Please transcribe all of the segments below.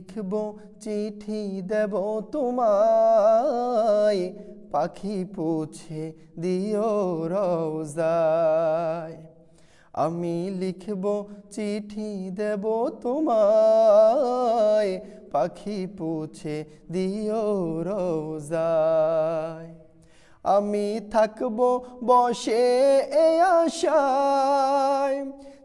লিখব, চিঠি দেব তোমায়। পাখি পৌঁছে দিও রওজায়। আমি লিখব, চিঠি দেব তোমায়। পাখি পুছে দিও রওজায়। আমি থাকব, বসে এ আশায়।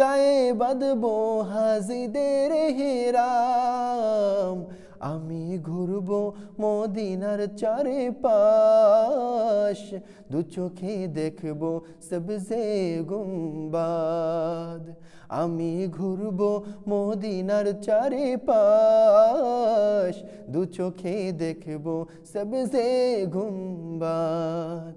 গায়ে বাঁধব হাজিদের হেরাম। আমি ঘুরব মদিনার চারে পাশ দু চোখে দেখব সবজে গুম্বাদ। আমি ঘুরব মদিনার চারে পাশ দু চোখে দেখব সবজে গুম্বাদ।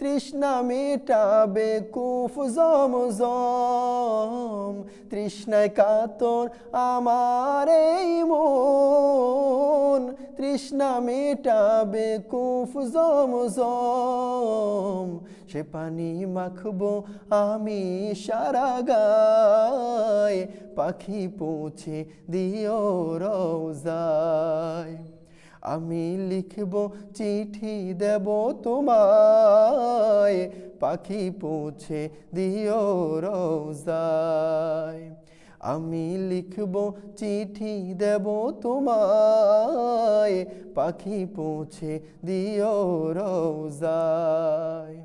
তৃষ্ণা মেটাবে কুফ জমজম তৃষ্ণায় কাতর আমার এই মন। তৃষ্ণা মেটাবে কুফ জমজম সে পানি মাখবো আমি সারা গায়। পাখি পৌঁছে দিও রওজায়। আমি লিখব চিঠি দেব তোমায়। পাখি পৌঁছে দিও রওজায় আমি লিখব চিঠি দেব তোমায়। পাখি পৌঁছে দিও রওজায়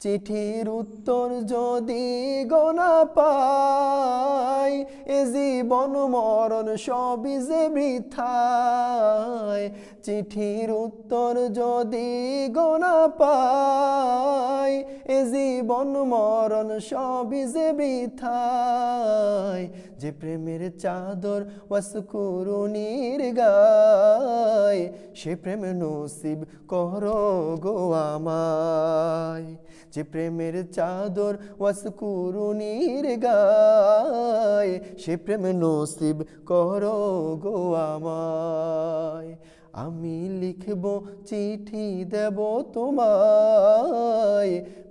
চিঠির উত্তর যদি গোনা পাই, এ জীবন মরণ সবই যে মিথায় চিঠির উত্তর যদি গোনা পাই এ জীবন মরণ সবই যে বৃথায়, যে প্রেমের চাদর ওয়াসকুরুনির গায় সে প্রেম নসিব করো গো আমায়। যে প্রেমের চাদর ওয়াসকুরুনির গায় সে প্রেম নসিব করো গো আমায়। আমি লিখব চিঠি দেব তোমায়